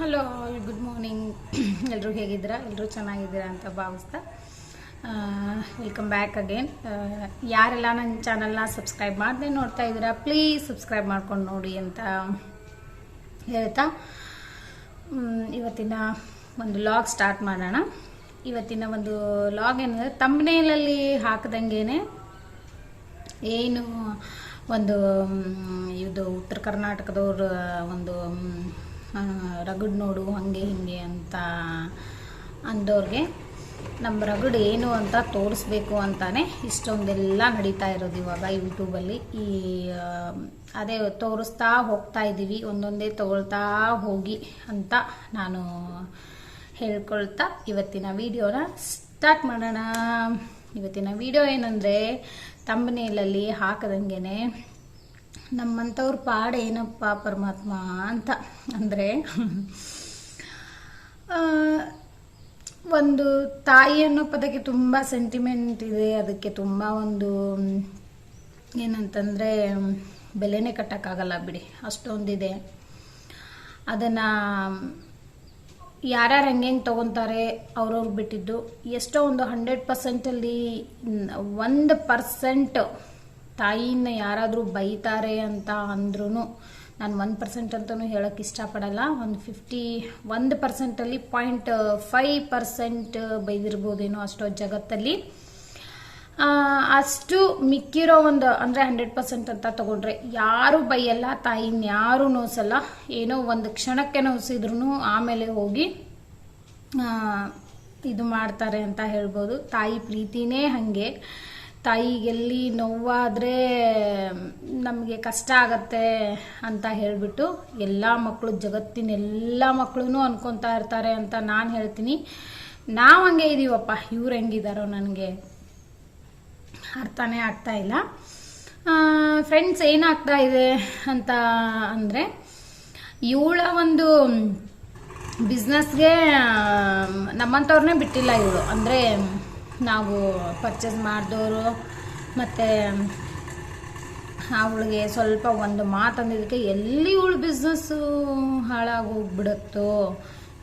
Hello good morning ಎಲ್ಲರೂ ಹೇಗಿದ್ದೀರಾ? ಎಲ್ಲರೂ ಚೆನ್ನಾಗಿದ್ದೀರಾ ಅಂತ ಭಾವಿಸ್ತಾ ವೆಲ್ಕಮ್ ಬ್ಯಾಕ್ ಅಗೇನ್ ಯಾರೆಲ್ಲ ನನ್ನ ಚಾನಲ್ನ ಸಬ್ಸ್ಕ್ರೈಬ್ ಮಾಡಿದೆ ನೋಡ್ತಾ ಇದ್ದೀರಾ ಪ್ಲೀಸ್ ಸಬ್ಸ್ಕ್ರೈಬ್ ಮಾಡ್ಕೊಂಡು ನೋಡಿ ಅಂತ ಹೇಳ್ತಾ ಇವತ್ತಿನ ಒಂದು ಲಾಗ್ ಸ್ಟಾರ್ಟ್ ಮಾಡೋಣ. ಇವತ್ತಿನ ಒಂದು ಲಾಗ್ ಏನಂದರೆ ತಮ್ಮನೇಲಲ್ಲಿ ಹಾಕ್ದಂಗೆನೆ ಏನು ಒಂದು ಇದು ಉತ್ತರ ಕರ್ನಾಟಕದವ್ರ ಒಂದು ರಗಡ್ ನೋಡು, ಹಾಗೆ ಹಿಂಗೆ ಅಂತ ಅಂದವ್ರಿಗೆ ನಮ್ಮ ರಗಡ್ ಏನು ಅಂತ ತೋರಿಸ್ಬೇಕು ಅಂತಾನೆ ಇಷ್ಟೊಂದೆಲ್ಲ ನಡೀತಾ ಇರೋದು ಇವಾಗ ಯೂಟ್ಯೂಬಲ್ಲಿ ಈ ಅದೇ ತೋರಿಸ್ತಾ ಹೋಗ್ತಾ ಇದ್ದೀವಿ, ಒಂದೊಂದೇ ತಗೊಳ್ತಾ ಹೋಗಿ ಅಂತ ನಾನು ಹೇಳ್ಕೊಳ್ತಾ ಇವತ್ತಿನ ವಿಡಿಯೋನ ಸ್ಟಾರ್ಟ್ ಮಾಡೋಣ. ಇವತ್ತಿನ ವಿಡಿಯೋ ಏನಂದರೆ ತಂಬನೇಲಲ್ಲಿ ಹಾಕದಂಗೆನೆ ನಮ್ಮಂಥವ್ರ ಪಾಡ ಏನಪ್ಪ ಪರಮಾತ್ಮ ಅಂತ. ಅಂದರೆ ಒಂದು ತಾಯಿ ಅನ್ನೋ ಪದಕ್ಕೆ ತುಂಬ ಸೆಂಟಿಮೆಂಟ್ ಇದೆ. ಅದಕ್ಕೆ ತುಂಬ ಒಂದು, ಏನಂತಂದರೆ, ಬೆಲೆನೇ ಕಟ್ಟೋಕ್ಕಾಗಲ್ಲ ಬಿಡಿ. ಅಷ್ಟೊಂದಿದೆ. ಅದನ್ನು ಯಾರ್ಯಾರು ಹೆಂಗೆ ತೊಗೊತಾರೆ, ಅವ್ರವ್ರು ಬಿಟ್ಟಿದ್ದು. ಎಷ್ಟೋ ಒಂದು ಹಂಡ್ರೆಡ್ ಪರ್ಸೆಂಟಲ್ಲಿ ಒಂದು ಪರ್ಸೆಂಟ್ ತಾಯಿನ ಯಾರಾದರೂ ಬೈತಾರೆ ಅಂತ ಅಂದ್ರೂ ನಾನು ಒನ್ ಪರ್ಸೆಂಟ್ ಅಂತಲೂ ಹೇಳೋಕ್ಕೆ ಇಷ್ಟಪಡಲ್ಲ. ಒಂದು ಫಿಫ್ಟಿ ಒಂದು ಪರ್ಸೆಂಟಲ್ಲಿ ಪಾಯಿಂಟ್ ಫೈವ್ ಪರ್ಸೆಂಟ್ ಬೈದಿರ್ಬೋದೇನೋ ಅಷ್ಟೋ ಜಗತ್ತಲ್ಲಿ. ಅಷ್ಟು ಮಿಕ್ಕಿರೋ ಒಂದು, ಅಂದರೆ ಹಂಡ್ರೆಡ್ ಪರ್ಸೆಂಟ್ ಅಂತ ತಗೊಂಡ್ರೆ ಯಾರು ಬೈಯಲ್ಲ, ತಾಯಿನ ಯಾರು ನೋಸಲ್ಲ. ಏನೋ ಒಂದು ಕ್ಷಣಕ್ಕೆ ನೋಸಿದ್ರು ಆಮೇಲೆ ಹೋಗಿ ಇದು ಮಾಡ್ತಾರೆ ಅಂತ ಹೇಳ್ಬೋದು. ತಾಯಿ ಪ್ರೀತಿನೇ ಹಾಗೆ. ತಾಯಿಗೆಲ್ಲಿ ನೋವಾದರೆ ನಮಗೆ ಕಷ್ಟ ಆಗತ್ತೆ ಅಂತ ಹೇಳಿಬಿಟ್ಟು ಎಲ್ಲ ಮಕ್ಕಳು ಜಗತ್ತಿನ ಎಲ್ಲ ಮಕ್ಕಳು ಅನ್ಕೊತಾ ಇರ್ತಾರೆ ಅಂತ ನಾನು ಹೇಳ್ತೀನಿ. ನಾವು ಹಂಗೆ ಇದ್ದೀವಪ್ಪ ಇವ್ರು ಹೆಂಗಿದಾರೋ ನನಗೆ ಅರ್ಥನೇ ಆಗ್ತಾ ಇಲ್ಲ. ಫ್ರೆಂಡ್ಸ್ ಏನಾಗ್ತಾ ಇದೆ ಅಂತ ಅಂದರೆ, ಇವಳ ಒಂದು ಬಿಸ್ನೆಸ್ಗೆ ನಮ್ಮಂಥವ್ರನ್ನೇ ಬಿಟ್ಟಿಲ್ಲ ಇವಳು. ಅಂದರೆ ನಾವು ಪರ್ಚೇಸ್ ಮಾಡಿದವರು, ಮತ್ತು ಅವಳಿಗೆ ಸ್ವಲ್ಪ ಒಂದು ಮಾತಂದಿದ್ದಕ್ಕೆ ಎಲ್ಲಿ ಇವಳು ಬಿಸ್ನೆಸ್ಸು ಹಾಳಾಗೋಗ್ಬಿಡತ್ತೋ,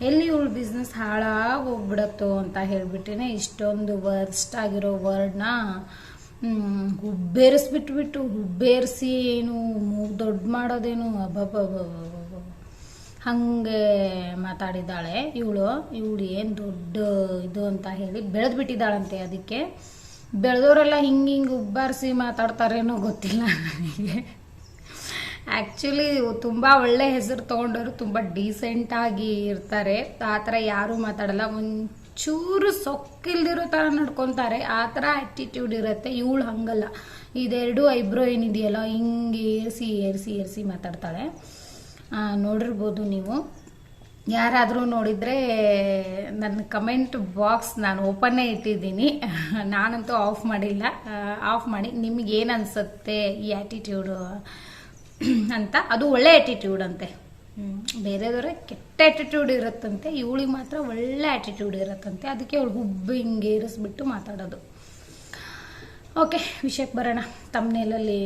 ಎಲ್ಲಿ ಇವಳು ಬಿಸ್ನೆಸ್ ಹಾಳಾಗೋಗ್ಬಿಡತ್ತೋ ಅಂತ ಹೇಳ್ಬಿಟ್ಟೇನೆ ಇಷ್ಟೊಂದು ವರ್ಸ್ಟ್ ಆಗಿರೋ ವರ್ಡ್ನ ಹುಬ್ಬೇರಿಸ್ಬಿಟ್ಬಿಟ್ಟು, ಹುಬ್ಬೇರಿಸಿ ಏನು ದೊಡ್ಡ ಮಾಡೋದೇನು ಅಬ್ಬಬ್ಬಬ್ಬಬ್ಬಬ್ಬ ಹಂಗೆ ಮಾತಾಡಿದ್ದಾಳೆ. ಇವಳು ಇವಳು ಏನು ದೊಡ್ಡ ಇದು ಅಂತ ಹೇಳಿ ಬೆಳೆದು ಬಿಟ್ಟಿದ್ದಾಳಂತೆ ಅದಕ್ಕೆ. ಬೆಳೆದವರೆಲ್ಲ ಹಿಂಗೆ ಹಿಂಗೆ ಉಬ್ಬಾರಿಸಿ ಮಾತಾಡ್ತಾರೇನೋ ಗೊತ್ತಿಲ್ಲ ನನಗೆ. ಆ್ಯಕ್ಚುಲಿ ತುಂಬ ಒಳ್ಳೆ ಹೆಸರು ತೊಗೊಂಡವರು, ತುಂಬ ಡೀಸೆಂಟಾಗಿ ಇರ್ತಾರೆ. ಆ ಥರ ಯಾರೂ ಮಾತಾಡಲ್ಲ. ಒಂಚೂರು ಸೊಕ್ಕಿಲ್ದಿರೋ ಥರ ನಡ್ಕೊತಾರೆ. ಆ ಥರ ಆ್ಯಟಿಟ್ಯೂಡ್ ಇರುತ್ತೆ. ಇವಳು ಹಂಗಲ್ಲ. ಇದೆರಡು ಐಬ್ರೋ ಏನಿದೆಯಲ್ಲ ಹಿಂಗೆ ಏರಿಸಿ ಏರಿಸಿ ಏರಿಸಿ ಮಾತಾಡ್ತಾಳೆ. ನೋಡಿರ್ಬೋದು ನೀವು. ಯಾರಾದರೂ ನೋಡಿದರೆ ನನ್ನ ಕಮೆಂಟ್ ಬಾಕ್ಸ್ ನಾನು ಓಪನ್ನೇ ಇಟ್ಟಿದ್ದೀನಿ. ನಾನಂತೂ ಆಫ್ ಮಾಡಿಲ್ಲ. ಆಫ್ ಮಾಡಿ. ನಿಮಗೆ ಏನು ಅನಿಸುತ್ತೆ ಈ ಆ್ಯಟಿಟ್ಯೂಡು ಅಂತ. ಅದು ಒಳ್ಳೆ ಆ್ಯಟಿಟ್ಯೂಡ್ ಅಂತೆ. ಬೇರೆದವ್ರೆ ಕೆಟ್ಟ ಆ್ಯಟಿಟ್ಯೂಡ್ ಇರುತ್ತಂತೆ. ಇವಳಿಗೆ ಮಾತ್ರ ಒಳ್ಳೆ ಆ್ಯಟಿಟ್ಯೂಡ್ ಇರುತ್ತಂತೆ. ಅದಕ್ಕೆ ಅವಳು ಹುಬ್ಬು ಹಿಂಗೆ ಏರಿಸ್ಬಿಟ್ಟು ಮಾತಾಡೋದು. ಓಕೆ ವಿಷಯಕ್ಕೆ ಬರೋಣ. ತಮ್ಮನೇಲಲ್ಲಿ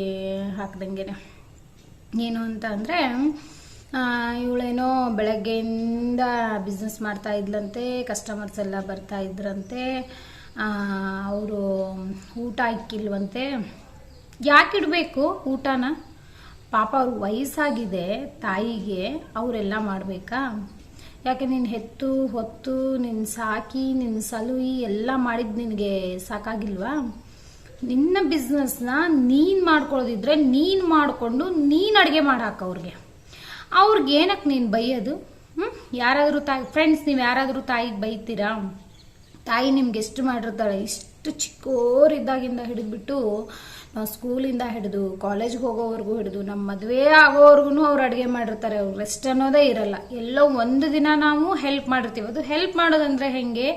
ಹಾಕ್ದಂಗೆ ಏನು ಅಂತ ಅಂದರೆ ಇವಳೇನೋ ಬೆಳಗ್ಗೆಯಿಂದ ಬಿಸ್ನೆಸ್ ಮಾಡ್ತಾ ಇದ್ಲಂತೆ ಕಸ್ಟಮರ್ಸ್ ಎಲ್ಲ ಬರ್ತಾ ಇದ್ರಂತೆ. ಅವರು ಊಟ ಇಕ್ಕಿಲ್ವಂತೆ. ಯಾಕೆ ಇಡಬೇಕು ಊಟನ? ಪಾಪ ಅವ್ರ ವಯಸ್ಸಾಗಿದೆ ತಾಯಿಗೆ, ಅವರೆಲ್ಲ ಮಾಡಬೇಕಾ? ಯಾಕೆ ನೀನು ಹೆತ್ತು, ಹೊತ್ತು ನಿನ್ನ ಸಾಕಿ ನಿನ್ನ ಸಲುಯಿ ಎಲ್ಲ ಮಾಡಿದ್ದು ನಿನಗೆ ಸಾಕಾಗಿಲ್ವಾ? ನಿನ್ನ ಬಿಸ್ನೆಸ್ನ ನೀನು ಮಾಡ್ಕೊಳ್ಳೋದಿದ್ರೆ ನೀನು ಮಾಡಿಕೊಂಡು ನೀನು ಅಡುಗೆ ಮಾಡಾಕ ಅವ್ರಿಗೆ. ಅವ್ರಿಗೆ ಏನಕ್ಕೆ ನೀನು ಬೈಯೋದು? ಯಾರಾದರೂ ತಾಯಿ ಫ್ರೆಂಡ್ಸ್ ನೀವು ಯಾರಾದರೂ ತಾಯಿಗೆ ಬೈತೀರಾ? ತಾಯಿ ನಿಮ್ಗೆ ಎಷ್ಟು ಮಾಡಿರ್ತಾಳೆ? ಇಷ್ಟು ಚಿಕ್ಕೋರಿದ್ದಾಗಿಂದ ಹಿಡಿದ್ಬಿಟ್ಟು ನಾವು ಸ್ಕೂಲಿಂದ ಹಿಡಿದು ಕಾಲೇಜ್ಗೆ ಹೋಗೋವರೆಗೂ ಹಿಡಿದು ನಮ್ಮ ಮದುವೆ ಆಗೋವರೆಗೂ ಅವ್ರು ಅಡುಗೆ ಮಾಡಿರ್ತಾರೆ. ಅವ್ರು ರೆಸ್ಟ್ ಅನ್ನೋದೇ ಇರಲ್ಲ. ಎಲ್ಲೋ ಒಂದು ದಿನ ನಾವು ಹೆಲ್ಪ್ ಮಾಡಿರ್ತೀವಿ. ಅದು ಹೆಲ್ಪ್ ಮಾಡೋದಂದ್ರೆ ಹೆಂಗೆ?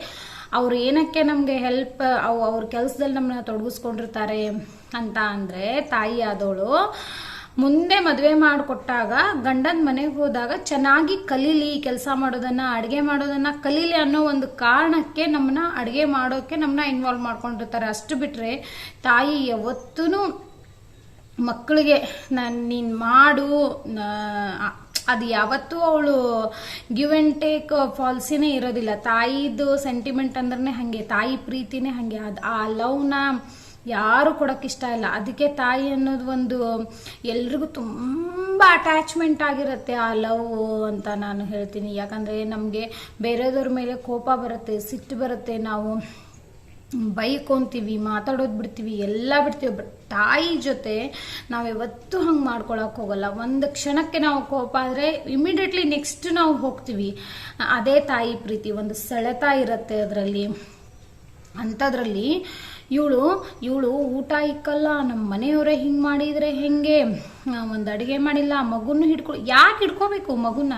ಅವ್ರು ಏನಕ್ಕೆ ನಮಗೆ ಹೆಲ್ಪ್ ಅವು ಅವ್ರ ಕೆಲಸದಲ್ಲಿ ನಮ್ಮನ್ನ ತೊಡಗಿಸ್ಕೊಂಡಿರ್ತಾರೆ ಅಂತ ಅಂದರೆ ತಾಯಿ ಆದವಳು ಮುಂದೆ ಮದುವೆ ಮಾಡಿಕೊಟ್ಟಾಗ ಗಂಡನ ಮನೆಗೆ ಹೋದಾಗ ಚೆನ್ನಾಗಿ ಕಲೀಲಿ, ಕೆಲಸ ಮಾಡೋದನ್ನ, ಅಡುಗೆ ಮಾಡೋದನ್ನ ಕಲೀಲಿ ಅನ್ನೋ ಒಂದು ಕಾರಣಕ್ಕೆ ನಮ್ಮನ್ನ ಅಡುಗೆ ಮಾಡೋಕ್ಕೆ ನಮ್ಮನ್ನ ಇನ್ವಾಲ್ವ್ ಮಾಡ್ಕೊಂಡಿರ್ತಾರೆ. ಅಷ್ಟು ಬಿಟ್ಟರೆ ತಾಯಿ ಯಾವತ್ತೂ ಮಕ್ಕಳಿಗೆ ನಾನು, ನೀನು ಮಾಡು ಅದು ಯಾವತ್ತೂ ಅವಳು ಗಿವ್ ಆ್ಯಂಡ್ ಟೇಕ್ ಪಾಲಿಸಿನೇ ಇರೋದಿಲ್ಲ. ತಾಯಿದು ಸೆಂಟಿಮೆಂಟ್ ಅಂದ್ರೆ ಹಾಗೆ, ತಾಯಿ ಪ್ರೀತಿನೇ ಹಾಗೆ. ಅದು ಆ ಲವ್ನ ಯಾರು ಇಷ್ಟ ಇಲ್ಲ. ಅದಕ್ಕೆ ತಾಯಿ ಅನ್ನೋದು ಒಂದು, ಎಲ್ರಿಗೂ ತುಂಬ ಅಟ್ಯಾಚ್ಮೆಂಟ್ ಆಗಿರುತ್ತೆ ಆ ಲವ್ ಅಂತ ನಾನು ಹೇಳ್ತೀನಿ. ಯಾಕಂದರೆ ನಮಗೆ ಬೇರೆಯವ್ರ ಮೇಲೆ ಕೋಪ ಬರುತ್ತೆ, ಸಿಟ್ಟು ಬರುತ್ತೆ. ನಾವು ಬೈಕೊಂತೀವಿ, ಮಾತಾಡೋದು ಬಿಡ್ತೀವಿ, ಎಲ್ಲ ಬಿಡ್ತೀವಿ. ಬಟ್ ತಾಯಿ ಜೊತೆ ನಾವು ಯಾವತ್ತೂ ಹಂಗೆ ಮಾಡ್ಕೊಳಕ್ಕೆ ಹೋಗಲ್ಲ. ಒಂದು ಕ್ಷಣಕ್ಕೆ ನಾವು ಕೋಪ ಆದರೆ ಇಮಿಡಿಯೇಟ್ಲಿ ನೆಕ್ಸ್ಟ್ ನಾವು ಹೋಗ್ತೀವಿ. ಅದೇ ತಾಯಿ ಪ್ರೀತಿ. ಒಂದು ಸೆಳೆತ ಇರುತ್ತೆ ಅದರಲ್ಲಿ. ಅಂಥದ್ರಲ್ಲಿ ಇವಳು ಇವಳು ಊಟ ಇಕ್ಕಲ್ಲ ನಮ್ಮ ಮನೆಯವರೇ ಹಿಂಗೆ ಮಾಡಿದರೆ ಹೆಂಗೆ? ಒಂದು ಅಡುಗೆ ಮಾಡಿಲ್ಲ ಮಗುನೂ ಹಿಡ್ಕೊ ಯಾಕೆ ಹಿಡ್ಕೋಬೇಕು ಮಗುನ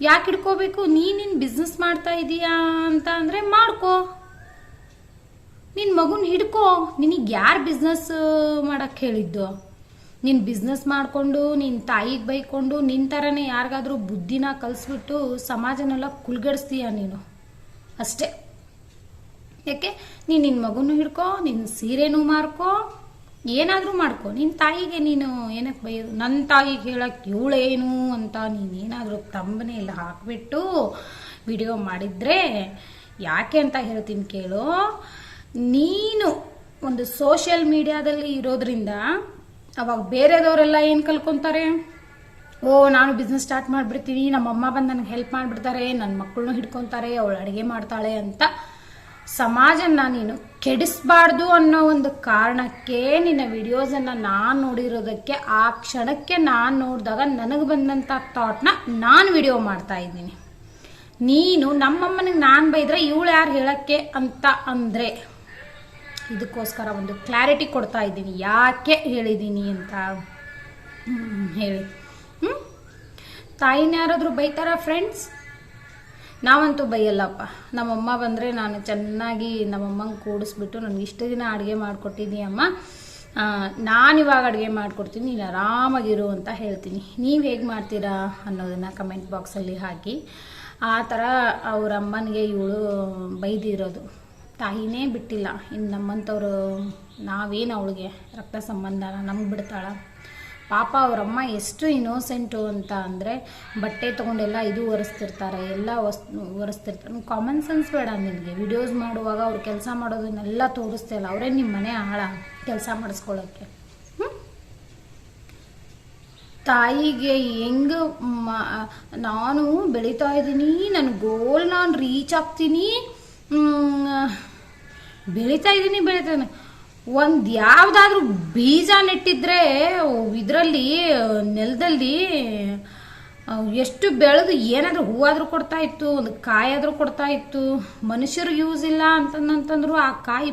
ಯಾಕೆ ಹಿಡ್ಕೋಬೇಕು? ನೀನಿನ್ ಬಿಸ್ನೆಸ್ ಮಾಡ್ತಾ ಇದೀಯಾ ಅಂತ ಅಂದರೆ ಮಾಡ್ಕೋ. ನಿನ್ನ ಮಗುನ ಹಿಡ್ಕೋ. ನಿನಗೆ ಯಾರು ಬಿಸ್ನೆಸ್ ಮಾಡಕ್ಕೆ ಹೇಳಿದ್ದು? ನೀನು ಬಿಸ್ನೆಸ್ ಮಾಡಿಕೊಂಡು ನಿನ್ನ ತಾಯಿಗೆ ಬೈಕೊಂಡು ನಿನ್ನ ಥರನೇ ಯಾರಿಗಾದ್ರೂ ಬುದ್ಧಿನ ಕಲಿಸ್ಬಿಟ್ಟು ಸಮಾಜನೆಲ್ಲ ಕುಲ್ಗಡಿಸ್ತೀಯ ನೀನು? ಅಷ್ಟೇ. ಯಾಕೆ? ನೀನು ನಿನ್ನ ಮಗುನೂ ಹಿಡ್ಕೋ ನಿನ್ನ ಸೀರೆನೂ ಮಾರ್ಕೋ, ಏನಾದರೂ ಮಾಡ್ಕೊ. ನಿನ್ನ ತಾಯಿಗೆ ನೀನು ಏನಕ್ಕೆ ಬೈಯೋದು? ನನ್ನ ತಾಯಿಗೆ ಹೇಳಕ್ಕೆ ಇವಳೇನು ಅಂತ ನೀನೇನಾದರೂ ತಂಬನೇ ಇಲ್ಲ ಹಾಕಿಬಿಟ್ಟು ವಿಡಿಯೋ ಮಾಡಿದರೆ ಯಾಕೆ ಅಂತ ಹೇಳ್ತೀನಿ ಕೇಳು. ನೀನು ಒಂದು ಸೋಷಿಯಲ್ ಮೀಡಿಯಾದಲ್ಲಿ ಇರೋದ್ರಿಂದ ಅವಾಗ ಬೇರೆದವರೆಲ್ಲ ಏನು ಕಲ್ಕೊತಾರೆ? ಓ, ನಾನು ಬಿಸ್ನೆಸ್ ಸ್ಟಾರ್ಟ್ ಮಾಡಿಬಿಡ್ತೀನಿ ನಮ್ಮ ಅಮ್ಮ ಬಂದು ನನಗೆ ಹೆಲ್ಪ್ ಮಾಡಿಬಿಡ್ತಾರೆ ನನ್ನ ಮಕ್ಕಳನ್ನೂ ಹಿಡ್ಕೊತಾರೆ, ಅವಳು ಅಡುಗೆ ಮಾಡ್ತಾಳೆ ಅಂತ. ಸಮಾಜನ ನೀನು ಕೆಡಿಸ್ಬಾರ್ದು ಅನ್ನೋ ಒಂದು ಕಾರಣಕ್ಕೆ ನಿನ್ನ ವಿಡಿಯೋಸನ್ನು ನಾನು ನೋಡಿರೋದಕ್ಕೆ ಆ ಕ್ಷಣಕ್ಕೆ ನಾನು ನೋಡಿದಾಗ ನನಗೆ ಬಂದಂಥ ಥಾಟ್ನ ನಾನು ವಿಡಿಯೋ ಮಾಡ್ತಾ ಇದ್ದೀನಿ. ನೀನು ನಮ್ಮಮ್ಮನಿಗೆ ನಾನು ಬೈದ್ರೆ ಇವಳು ಯಾರು ಹೇಳಕ್ಕೆ ಅಂತ ಅಂದರೆ ಇದಕ್ಕೋಸ್ಕರ ಒಂದು ಕ್ಲಾರಿಟಿ ಕೊಡ್ತಾ ಇದ್ದೀನಿ. ಯಾಕೆ ಹೇಳಿದ್ದೀನಿ ಅಂತ? ಹ್ಮ್, ಹೇಳಿ. ಹ್ಞೂ ತಾಯಿನ ಯಾರಾದರೂ ಬೈತಾರ ಫ್ರೆಂಡ್ಸ್ ನಾವಂತೂ ಬೈಯಲ್ಲಪ್ಪ. ನಮ್ಮಮ್ಮ ಬಂದರೆ ನಾನು ಚೆನ್ನಾಗಿ ನಮ್ಮಮ್ಮಂಗೆ ಕೂಡಿಸ್ಬಿಟ್ಟು ನನಗೆ ಇಷ್ಟು ದಿನ ಅಡುಗೆ ಮಾಡಿಕೊಟ್ಟಿದ್ದೀಯಮ್ಮ ನಾನು ಇವಾಗ ಅಡುಗೆ ಮಾಡಿಕೊಡ್ತೀನಿ, ನೀನು ಆರಾಮಾಗಿರು ಅಂತ ಹೇಳ್ತೀನಿ. ನೀವು ಹೇಗೆ ಮಾಡ್ತೀರಾ ಅನ್ನೋದನ್ನು ಕಮೆಂಟ್ ಬಾಕ್ಸಲ್ಲಿ ಹಾಕಿ. ಆ ಥರ ಅವ್ರ ಅಮ್ಮನಿಗೆ ಇವಳು ಬೈದಿರೋದು. ತಾಯಿನೇ ಬಿಟ್ಟಿಲ್ಲ. ಇನ್ನು ನಮ್ಮಂಥವ್ರು ನಾವೇನು ಅವಳಿಗೆ ರಕ್ತ ಸಂಬಂಧನ, ನಮ್ಗೆ ಬಿಡ್ತಾಳ? ಪಾಪ ಅವರಮ್ಮ ಎಷ್ಟು ಇನ್ನೋಸೆಂಟು ಅಂತ ಅಂದರೆ ಬಟ್ಟೆ ತೊಗೊಂಡೆಲ್ಲ ಇದು ಒರೆಸ್ತಿರ್ತಾರೆ, ಎಲ್ಲ ವಸ್, ಒರೆಸ್ತಿರ್ತಾರೆ. ಕಾಮನ್ ಸೆನ್ಸ್ ಬೇಡ ನಿನಗೆ ವಿಡಿಯೋಸ್ ಮಾಡುವಾಗ ಅವ್ರು ಕೆಲಸ ಮಾಡೋದನ್ನೆಲ್ಲ ತೋರಿಸ್ತಿಲ್ಲ ಅವರೇ ನಿಮ್ಮ ಮನೆ ಆಳ ಕೆಲಸ ಮಾಡಿಸ್ಕೊಳ್ಳೋಕ್ಕೆ ತಾಯಿಗೆ ಹೆಂಗೆ ನಾನು ಬೆಳೀತಾ ಇದ್ದೀನಿ ನನ್ನ ಗೋಲ್ ನಾನು ರೀಚ್ ಆಗ್ತೀನಿ. ಬೆಳೀತಾ ಇದ್ದೀನಿ ಬೆಳೀತಾನೆ. ಒಂದು ಯಾವುದಾದ್ರೂ ಬೀಜ ನೆಟ್ಟಿದ್ರೆ ಇದರಲ್ಲಿ, ನೆಲದಲ್ಲಿ ಎಷ್ಟು ಬೆಳೆದು ಏನಾದರೂ ಹೂವಾದರೂ ಕೊಡ್ತಾ ಇತ್ತು, ಒಂದು ಕಾಯಾದರೂ ಕೊಡ್ತಾ ಇತ್ತು. ಮನುಷ್ಯರು ಯೂಸ್ ಇಲ್ಲ ಅಂತಂತಂದ್ರು ಆ ಕಾಯಿ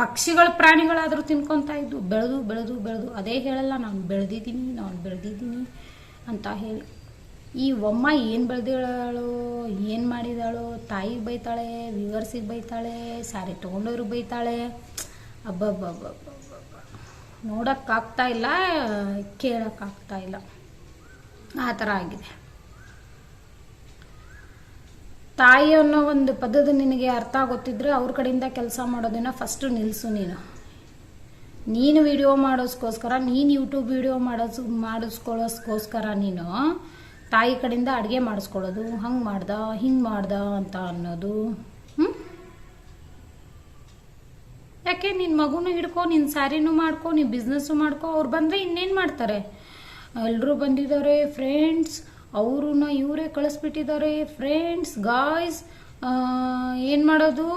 ಪಕ್ಷಿಗಳ ಪ್ರಾಣಿಗಳಾದರೂ ತಿನ್ಕೊತಾ ಇದ್ವು ಬೆಳೆದು ಬೆಳೆದು ಬೆಳೆದು. ಅದೇ ಹೇಳಲ್ಲ, ನಾನು ಬೆಳೆದಿದ್ದೀನಿ ನಾನು ಬೆಳೆದಿದ್ದೀನಿ ಅಂತ ಹೇಳಿ. ಈ ಒಮ್ಮ ಏನು ಬೆಳೆದಿದ್ದಾಳು, ಏನು ಮಾಡಿದಾಳೋ ತಾಯಿಗೆ ಬೈತಾಳೆ ವಿವರ್ಸಿಗೆ ಬೈತಾಳೆ ಸ್ಯಾರಿ ತೊಗೊಂಡವ್ರಿಗೆ ಬೈತಾಳೆ ಅಬ್ಬಬ್ಬಬ್ಬಬ್ಬ ನೋಡೋಕ್ಕಾಗ್ತಾ ಇಲ್ಲ, ಕೇಳೋಕ್ಕಾಗ್ತಾ ಇಲ್ಲ. ಆ ಥರ ಆಗಿದೆ. ತಾಯಿ ಅನ್ನೋ ಒಂದು ಪದದ ನಿನಗೆ ಅರ್ಥ ಗೊತ್ತಿದ್ರೆ ಅವ್ರ ಕಡೆಯಿಂದ ಕೆಲಸ ಮಾಡೋದನ್ನ ಫಸ್ಟು ನಿಲ್ಲಿಸು ನೀನು. ನೀನು ವಿಡಿಯೋ ಮಾಡೋಸ್ಕೋಸ್ಕರ, ನೀನು ಯೂಟ್ಯೂಬ್ ವಿಡಿಯೋ ಮಾಡೋಸ್, ಮಾಡಿಸ್ಕೊಳ್ಳೋಸ್ಕೋಸ್ಕರ ನೀನು ತಾಯಿ ಕಡೆಯಿಂದ ಅಡುಗೆ ಮಾಡಿಸ್ಕೊಳ್ಳೋದು, ಹಂಗೆ ಮಾಡ್ದ, ಹಿಂಗೆ ಮಾಡ್ದ ಅಂತ ಅನ್ನೋದು ಹ್ಞೂ ಯಾಕೆ ನಿನ್ನ ಮಗುನೂ ಹಿಡ್ಕೊ ನಿನ್ನ ಸ್ಯಾರಿನೂ ಮಾಡ್ಕೊ, ನೀನು ಬಿಸ್ನೆಸ್ಸು ಮಾಡ್ಕೊ, ಅವ್ರು ಬಂದರೆ ಇನ್ನೇನು ಮಾಡ್ತಾರೆ? ಎಲ್ಲರೂ ಬಂದಿದ್ದಾರೆ ಫ್ರೆಂಡ್ಸ್ ಅವ್ರನ್ನ ಇವರೇ ಕಳಿಸ್ಬಿಟ್ಟಿದ್ದಾರೆ. ಫ್ರೆಂಡ್ಸ್ ಗಾಯ್ಸ್ ಏನು ಮಾಡೋದು?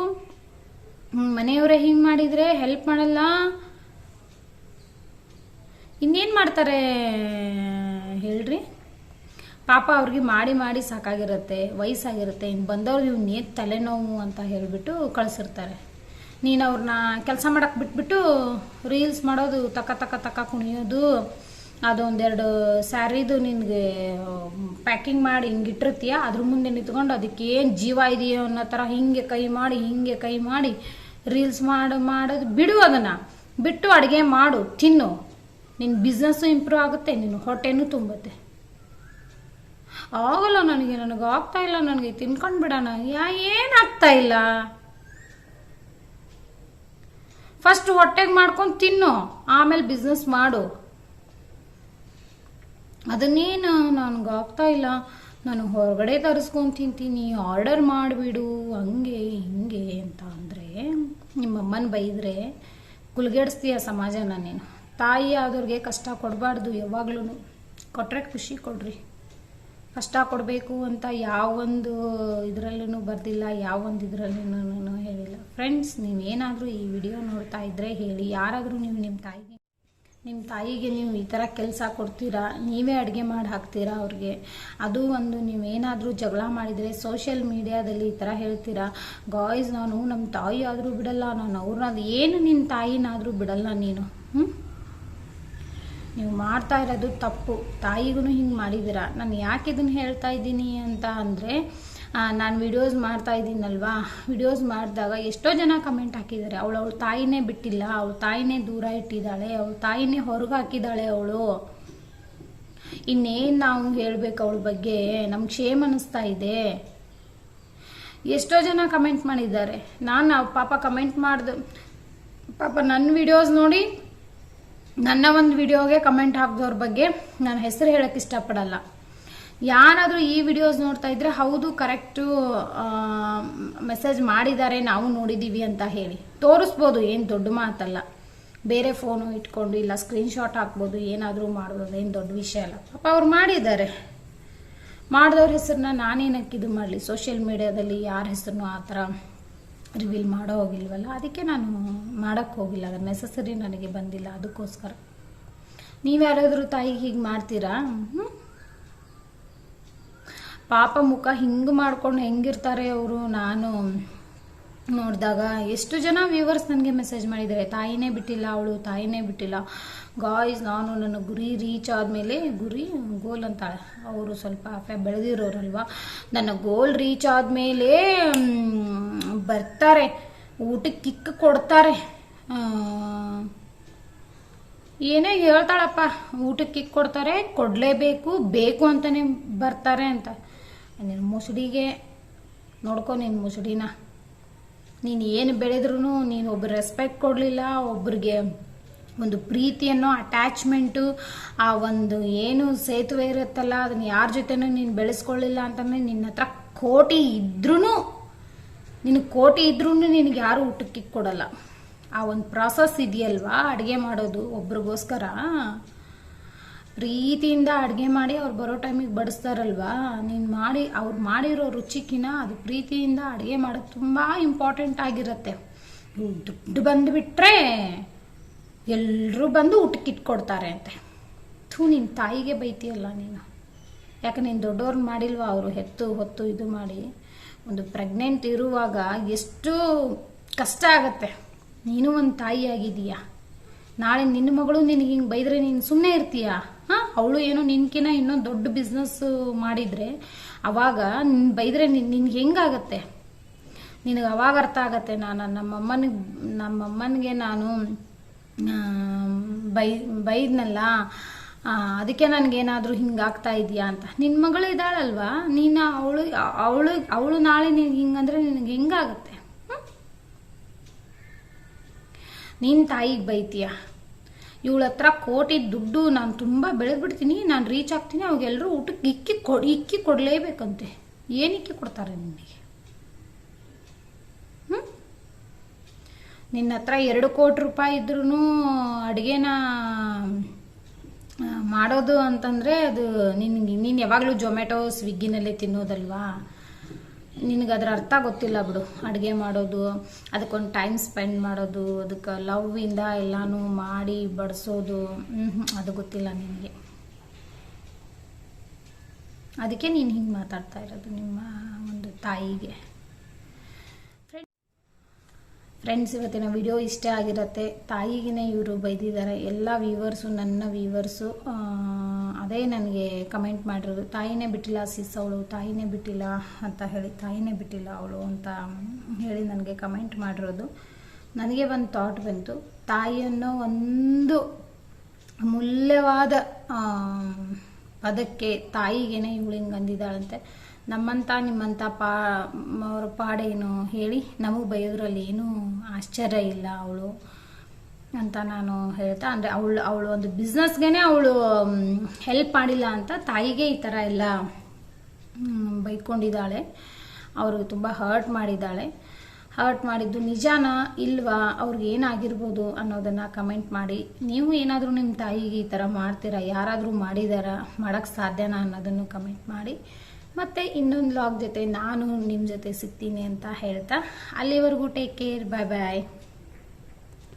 ಮನೆಯವರೇ ಹಿಂಗೆ ಮಾಡಿದರೆ ಹೆಲ್ಪ್ ಮಾಡಲ್ಲ? ಇನ್ನೇನು ಮಾಡ್ತಾರೆ ಹೇಳ್ರಿ? ಪಾಪ ಅವ್ರಿಗೆ ಮಾಡಿ ಮಾಡಿ ಸಾಕಾಗಿರುತ್ತೆ, ವಯಸ್ಸಾಗಿರುತ್ತೆ. ಇನ್ನು ಬಂದವ್ರಿಗೆ ಇವ್ನು ಏನು ತಲೆನೋವು ಅಂತ ಹೇಳಿಬಿಟ್ಟು ಕಳಿಸಿರ್ತಾರೆ. ನೀನು ಅವ್ರನ್ನ ಕೆಲಸ ಮಾಡಕ್ಕೆ ಬಿಟ್ಬಿಟ್ಟು ರೀಲ್ಸ್ ಮಾಡೋದು ತಕ ತಕ ತಕ ಕುಣಿಯೋದು, ಅದೊಂದೆರಡು ಸ್ಯಾರಿದು ನಿನಗೆ ಪ್ಯಾಕಿಂಗ್ ಮಾಡಿ ಹಿಂಗೆ ಇಟ್ಟಿರ್ತೀಯ, ಅದ್ರ ಮುಂದೆ ನಿಂತ್ಕೊಂಡು ಅದಕ್ಕೆ ಏನು ಜೀವ ಇದೆಯೋ ಅನ್ನೋ ಥರ ಹಿಂಗೆ ಕೈ ಮಾಡಿ, ಹಿಂಗೆ ಕೈ ಮಾಡಿ ರೀಲ್ಸ್ ಮಾಡಿ, ಮಾಡೋದು. ಬಿಡು ಅದನ್ನು. ಬಿಟ್ಟು ಅಡುಗೆ ಮಾಡು, ತಿನ್ನು. ನಿನ್ನ ಬಿಸ್ನೆಸ್ಸು ಇಂಪ್ರೂವ್ ಆಗುತ್ತೆ ನಿನ್ನ ಹೊಟ್ಟೆನೂ ತುಂಬುತ್ತೆ. ಆಗಲ್ಲ ನನಗೆ ನನಗೆ ಆಗ್ತಾ ಇಲ್ಲ ನನಗೆ, ತಿನ್ಕೊಂಡು ಬಿಡೋಣ. ಯಾ ಏನಾಗ್ತಾ ಇಲ್ಲ? ಫಸ್ಟ್ ಹೊಟ್ಟೆಗೆ ಮಾಡ್ಕೊಂಡು ತಿನ್ನು. ಆಮೇಲೆ ಬಿಸ್ನೆಸ್ ಮಾಡು. ಅದನ್ನೇನು ನನಗೆ ಆಗ್ತಾ ಇಲ್ಲ. ನಾನು ಹೊರಗಡೆ ತರಿಸ್ಕೊಂಡು ತಿಂತೀನಿ. ಆರ್ಡರ್ ಮಾಡಿಬಿಡು. ಹಂಗೆ, ಹಿಂಗೆ ಅಂತ ಅಂದರೆ ನಿಮ್ಮಮ್ಮನ ಬೈದರೆ ಕುಲ್ಗೆಡಿಸ್ತೀಯ ಸಮಾಜನ ನೀನು ತಾಯಿ ಆದವ್ರಿಗೆ ಕಷ್ಟ ಕೊಡಬಾರ್ದು ಯಾವಾಗ್ಲೂ ಕೊಟ್ಟರೆ ಖುಷಿ ಕೊಡ್ರಿ. ಕಷ್ಟ ಕೊಡಬೇಕು ಅಂತ ಯಾವೊಂದು ಇದರಲ್ಲೂ ಬರ್ದಿಲ್ಲ, ಯಾವೊಂದು ಇದರಲ್ಲೂ ಹೇಳಿಲ್ಲ. ಫ್ರೆಂಡ್ಸ್ ನೀವೇನಾದರೂ ಈ ವಿಡಿಯೋ ನೋಡ್ತಾ ಇದ್ದರೆ ಹೇಳಿ. ಯಾರಾದರೂ ನೀವು ನಿಮ್ಮ ತಾಯಿಗೆ ನಿಮ್ಮ ತಾಯಿಗೆ ನೀವು ಈ ಥರ ಕೆಲಸ ಕೊಡ್ತೀರಾ, ನೀವೇ ಅಡುಗೆ ಮಾಡಿ ಹಾಕ್ತೀರಾ ಅವ್ರಿಗೆ? ಅದು ಒಂದು ನೀವೇನಾದರೂ ಜಗಳ ಮಾಡಿದರೆ ಸೋಷಿಯಲ್ ಮೀಡಿಯಾದಲ್ಲಿ ಈ ಥರ ಹೇಳ್ತೀರಾ ಗಾಯ್ಸ್ ನಾನು ನಮ್ಮ ತಾಯಿ ಆದರೂ ಬಿಡಲ್ಲ, ನಾನು ಅವ್ರನ್ನ ಏನು ನಿನ್ನ ತಾಯಿನಾದರೂ ಬಿಡಲ್ಲ ನೀನು? ನೀವು ಮಾಡ್ತಾ ಇರೋದು ತಪ್ಪು. ತಾಯಿಗೂ ಹಿಂಗೆ ಮಾಡಿದ್ದೀರಾ ನಾನು ಯಾಕೆ ಇದನ್ನು ಹೇಳ್ತಾ ಇದ್ದೀನಿ ಅಂತ ಅಂದರೆ ನಾನು ವಿಡಿಯೋಸ್ ಮಾಡ್ತಾ ಇದ್ದೀನಲ್ವಾ? ವಿಡಿಯೋಸ್ ಮಾಡಿದಾಗ ಎಷ್ಟೋ ಜನ ಕಮೆಂಟ್ ಹಾಕಿದ್ದಾರೆ. ಅವಳು ಅವಳ ತಾಯಿನೇ ಬಿಟ್ಟಿಲ್ಲ. ಅವಳ ತಾಯಿನೇ ದೂರ ಇಟ್ಟಿದ್ದಾಳೆ. ಅವಳ ತಾಯಿನೇ ಹೊರಗೆ ಹಾಕಿದ್ದಾಳೆ ಅವಳು. ಇನ್ನೇನು ನಾವು ಹೇಳಬೇಕು ಅವಳ ಬಗ್ಗೆ? ನಮ್ಗೆ ಶೇಮ್ ಅನ್ನಿಸ್ತಾ ಇದೆ. ಎಷ್ಟೋ ಜನ ಕಮೆಂಟ್ ಮಾಡಿದ್ದಾರೆ. ನಾನು ಪಾಪ ಕಮೆಂಟ್ ಮಾಡ್ದು ಪಾಪ ನನ್ನ ವಿಡಿಯೋಸ್ ನೋಡಿ ನನ್ನ ಒಂದು ವಿಡಿಯೋಗೆ ಕಮೆಂಟ್ ಹಾಕಿದವ್ರ ಬಗ್ಗೆ ನಾನು ಹೆಸರು ಹೇಳಕ್ಕೆ ಇಷ್ಟಪಡಲ್ಲ. ಯಾರಾದರೂ ಈ ವಿಡಿಯೋಸ್ ನೋಡ್ತಾ ಇದ್ರೆ ಹೌದು ಕರೆಕ್ಟು ಮೆಸೇಜ್ ಮಾಡಿದ್ದಾರೆ, ನಾವು ನೋಡಿದ್ದೀವಿ ಅಂತ ಹೇಳಿ. ತೋರಿಸ್ಬೋದು, ಏನು ದೊಡ್ಡ ಮಾತಲ್ಲ. ಬೇರೆ ಫೋನು ಇಟ್ಕೊಂಡು ಇಲ್ಲ ಸ್ಕ್ರೀನ್ಶಾಟ್ ಹಾಕ್ಬೋದು, ಏನಾದರೂ ಮಾಡ್ಬೋದು, ಏನು ದೊಡ್ಡ ವಿಷಯ ಅಲ್ಲ. ಪಾಪ ಅವ್ರು ಮಾಡಿದ್ದಾರೆ. ಮಾಡಿದವ್ರ ಹೆಸರನ್ನ ನಾನೇನಕ್ಕೆ ಇದು ಮಾಡಲಿ ಸೋಷಿಯಲ್ ಮೀಡಿಯಾದಲ್ಲಿ ಯಾರ ಹೆಸರನ್ನು ಆ ಥರ ರಿವೀಲ್ ಮಾಡೋ ಹೋಗಿಲ್ವಲ್ಲ? ಅದಕ್ಕೆ ನಾನು ಮಾಡೋಕ್ಕೆ ಹೋಗಿಲ್ಲ. ಅದು ನೆಸಸರಿ ನನಗೆ ಬಂದಿಲ್ಲ. ಅದಕ್ಕೋಸ್ಕರ. ನೀವು ಯಾರಾದರೂ ತಾಯಿಗೆ ಹೀಗೆ ಮಾಡ್ತೀರಾ? ಪಾಪ ಮುಖ ಹಿಂಗೆ ಮಾಡ್ಕೊಂಡು ಹೆಂಗಿರ್ತಾರೆ ಅವರು. ನಾನು ನೋಡಿದಾಗ ಎಷ್ಟು ಜನ ವ್ಯೂವರ್ಸ್ ನನಗೆ ಮೆಸೇಜ್ ಮಾಡಿದ್ದಾರೆ. ತಾಯಿನೇ ಬಿಟ್ಟಿಲ್ಲ, ಅವಳು ತಾಯಿನೇ ಬಿಟ್ಟಿಲ್ಲ. ಗಾಯ್ಸ್ ನಾನು ನನ್ನ ಗುರಿ ರೀಚ್ ಆದಮೇಲೆ, ಗುರಿ ಗೋಲ್ ಅಂತ ಅವರು ಸ್ವಲ್ಪ ಬೆಳೆದಿರೋರಲ್ವ? ನನ್ನ ಗೋಲ್ ರೀಚ್ ಆದಮೇಲೆ ಬರ್ತಾರೆ ಊಟಕ್ಕೆ ಕಿಕ್ಕ ಕೊಡ್ತಾರೆ. ಏನೇ ಹೇಳ್ತಾಳಪ್ಪ ಊಟಕ್ಕೆ ಕಿಕ್ ಕೊಡ್ತಾರೆ, ಕೊಡಲೇಬೇಕು, ಬೇಕು ಅಂತಾನೆ ಬರ್ತಾರೆ ಅಂತ. ನಿನ್ನ ಮುಸುಡಿಗೆ, ನೋಡ್ಕೊ ನಿನ್ನ ಮುಸುಡಿನ. ನೀನು ಏನು ಬೆಳೆದ್ರೂ ನೀನು ಒಬ್ಬರು ರೆಸ್ಪೆಕ್ಟ್ ಕೊಡಲಿಲ್ಲ, ಒಬ್ರಿಗೆ ಒಂದು ಪ್ರೀತಿಯನ್ನು ಅಟ್ಯಾಚ್ಮೆಂಟು ಆ ಒಂದು ಏನು ಸೇತುವೆ ಇರುತ್ತಲ್ಲ, ಅದನ್ನ ಯಾರ ಜೊತೆನೂ ನೀನು ಬೆಳೆಸ್ಕೊಳ್ಳಿಲ್ಲ ಅಂತಂದರೆ ನಿನ್ನ ಹತ್ರ ಕೋಟಿ ಇದ್ರೂ ನಿನಗೆ ಕೋಟಿ ಇದ್ರೂ ನಿನಗೆ ಯಾರು ಊಟಕ್ಕೆ ಕೊಡಲ್ಲ. ಆ ಒಂದು ಪ್ರಾಸೆಸ್ ಇದೆಯಲ್ವಾ? ಅಡುಗೆ ಮಾಡೋದು ಒಬ್ರಿಗೋಸ್ಕರ? ಪ್ರೀತಿಯಿಂದ ಅಡುಗೆ ಮಾಡಿ ಅವ್ರು ಬರೋ ಟೈಮಿಗೆ ಬಡಿಸ್ತಾರಲ್ವಾ? ನೀನು ಮಾಡಿ, ಅವ್ರು ಮಾಡಿರೋ ರುಚಿಕಿನ ಅದು ಪ್ರೀತಿಯಿಂದ ಅಡುಗೆ ಮಾಡೋದು ತುಂಬ ಇಂಪಾರ್ಟೆಂಟ್ ಆಗಿರುತ್ತೆ. ದುಡ್ಡು ಬಂದುಬಿಟ್ರೆ ಎಲ್ಲರೂ ಬಂದು ಊಟಕ್ಕೆ ಇಟ್ಕೊಡ್ತಾರೆ ಅಂತೆ. ಥೂ ನಿನ್ನ ತಾಯಿಗೆ ಬೈತಿಯಲ್ಲ ನೀನು. ಯಾಕೆ, ನೀನು ದೊಡ್ಡವ್ರನ್ನ ಮಾಡಿಲ್ವಾ? ಅವರು ಹೆತ್ತು ಹೊತ್ತು ಇದು ಮಾಡಿ. ಒಂದು ಪ್ರೆಗ್ನೆಂಟ್ ಇರುವಾಗ ಎಷ್ಟು ಕಷ್ಟ ಆಗತ್ತೆ. ನೀನು ಒಂದು ತಾಯಿ ಆಗಿದೀಯಾ ನಾಳೆ ನಿನ್ನ ಮಗಳು ನಿನಗೆ ಹಿಂಗೆ ಬೈದ್ರೆ ನೀನು ಸುಮ್ಮನೆ ಇರ್ತೀಯಾ? ಹಾಂ, ಅವಳು ಏನೋ ನಿನ್ಕಿನ ಇನ್ನೂ ದೊಡ್ಡ ಬಿಸ್ನೆಸ್ ಮಾಡಿದರೆ ಅವಾಗ ನಿನ್ನ ಬೈದರೆ ನಿನ್, ನಿನ್ಗೆ ಹೆಂಗಾಗತ್ತೆ? ನಿನಗೆ ಅವಾಗ ಅರ್ಥ ಆಗತ್ತೆ ನಾನು ನಮ್ಮಮ್ಮನಿಗೆ ನಮ್ಮಮ್ಮನಿಗೆ ನಾನು ಬೈ, ಬೈದ್ನಲ್ಲ? ಅದಕ್ಕೆ ನನಗೇನಾದರೂ ಹಿಂಗಾಗ್ತಾ ಇದೆಯಾ ಅಂತ. ನಿನ್ನ ಮಗಳು ಇದ್ದಾಳಲ್ವಾ? ನೀನು ಅವಳು ಅವಳು ಅವಳು ನಾಳೆ ನಿನಗೆ ಹಿಂಗಂದ್ರೆ ನಿನಗೆ ಹೆಂಗಾಗುತ್ತೆ. ನಿನ್ನ ನೀನು ತಾಯಿಗೆ ಬೈತೀಯ? ಇವಳ ಹತ್ರ ಕೋಟಿ ದುಡ್ಡು ನಾನು ತುಂಬ ಬೆಳೆದ್ಬಿಡ್ತೀನಿ, ನಾನು ರೀಚ್ ಆಗ್ತೀನಿ ಅವಾಗೆಲ್ಲರೂ ಊಟಕ್ಕೆ ಇಕ್ಕಿ ಕೊಡ್, ಇಕ್ಕಿ ಕೊಡಲೇಬೇಕಂತೆ. ಇಕ್ಕಿ ಕೊಡ್ತಾರೆ ನಿನಗೆ ನಿನ್ನ ಹತ್ರ ಎರಡು ಕೋಟಿ ರೂಪಾಯಿ ಇದ್ರೂ ಅಡುಗೆನ ಮಾಡೋದು ಅಂತಂದರೆ ಅದು ನಿನ್ಗೆ, ನೀನು ಯಾವಾಗಲೂ ಜೊಮ್ಯಾಟೊ, ಸ್ವಿಗ್ಗಿನಲ್ಲೇ ತಿನ್ನೋದಲ್ವಾ? ನಿನಗೆ ಅದರ ಅರ್ಥ ಗೊತ್ತಿಲ್ಲ ಬಿಡು. ಅಡುಗೆ ಮಾಡೋದು, ಅದಕ್ಕೊಂದು ಟೈಮ್ ಸ್ಪೆಂಡ್ ಮಾಡೋದು, ಅದಕ್ಕೆ ಲವ್ವಿಂದ ಎಲ್ಲನೂ ಮಾಡಿ ಬಡಿಸೋದು ಅದು ಗೊತ್ತಿಲ್ಲ ನಿನಗೆ. ಅದಕ್ಕೆ ನೀನು ಹಿಂಗೆ ಮಾತಾಡ್ತಾ ಇರೋದು ನಿಮ್ಮ ಒಂದು ತಾಯಿಗೆ. ಫ್ರೆಂಡ್ಸ್ ಇವತ್ತಿನ ವಿಡಿಯೋ ಇಷ್ಟೇ ಆಗಿರುತ್ತೆ. ತಾಯಿಗಿನೇ ಇವರು ಬೈದಿದ್ದಾರೆ. ಎಲ್ಲ ವ್ಯೂವರ್ಸು ನನ್ನ ವ್ಯೂವರ್ಸು ಅದೇ ನನಗೆ ಕಮೆಂಟ್ ಮಾಡಿರೋದು. ತಾಯಿನೇ ಬಿಟ್ಟಿಲ್ಲ ಸಿಸ್ ಅವಳು, ತಾಯಿನೇ ಬಿಟ್ಟಿಲ್ಲ ಅಂತ ಹೇಳಿ, ತಾಯಿನೇ ಬಿಟ್ಟಿಲ್ಲ ಅವಳು ಅಂತ ಹೇಳಿ ನನಗೆ ಕಮೆಂಟ್ ಮಾಡಿರೋದು. ನನಗೆ ಒಂದು ಥಾಟ್ ಬಂತು. ತಾಯಿ ಅನ್ನೋ ಒಂದು ಅಮೂಲ್ಯವಾದ ಪದಕ್ಕೆ ತಾಯಿಗೇನೆ ಇವಳು ಹಿಂಗೆ ಅಂದಿದ್ದಾಳಂತೆ. ನಮ್ಮಂತ ನಿಮ್ಮಂತ ಪಾ, ಅವ್ರ ಪಾಡೇನು ಹೇಳಿ ನಮಗೆ ಬೈಯೋದ್ರಲ್ಲಿ ಏನೂ ಆಶ್ಚರ್ಯ ಇಲ್ಲ ಅವಳು ಅಂತ ನಾನು ಹೇಳ್ತಾ, ಅಂದರೆ ಅವಳು ಅವಳು ಒಂದು ಬಿಸ್ನೆಸ್ಗೆ ಅವಳು ಹೆಲ್ಪ್ ಮಾಡಿಲ್ಲ ಅಂತ ತಾಯಿಗೆ ಈ ಥರ ಎಲ್ಲ ಬೈಕೊಂಡಿದ್ದಾಳೆ ಅವರು ತುಂಬ ಹರ್ಟ್ ಮಾಡಿದ್ದಾಳೆ. ಹರ್ಟ್ ಮಾಡಿದ್ದು ನಿಜಾನ ಇಲ್ವಾ? ಅವ್ರಿಗೆ ಏನಾಗಿರ್ಬೋದು ಅನ್ನೋದನ್ನು ಕಮೆಂಟ್ ಮಾಡಿ, ನೀವು ಏನಾದರೂ ನಿಮ್ಮ ತಾಯಿಗೆ ಈ ಥರ ಮಾಡ್ತೀರಾ? ಯಾರಾದರೂ ಮಾಡಿದಾರಾ? ಮಾಡೋಕ್ಕೆ ಸಾಧ್ಯನಾ ಅನ್ನೋದನ್ನು ಕಮೆಂಟ್ ಮಾಡಿ. ಮತ್ತು ಇನ್ನೊಂದು ಲಾಗ್ ಜೊತೆ ನಾನು ನಿಮ್ಮ ಜೊತೆ ಸಿಗ್ತೀನಿ ಅಂತ ಹೇಳ್ತಾ, ಅಲ್ಲಿವರೆಗೂ ಟೇಕ್ ಕೇರ್ ಬಾಯ್ ಬಾಯ್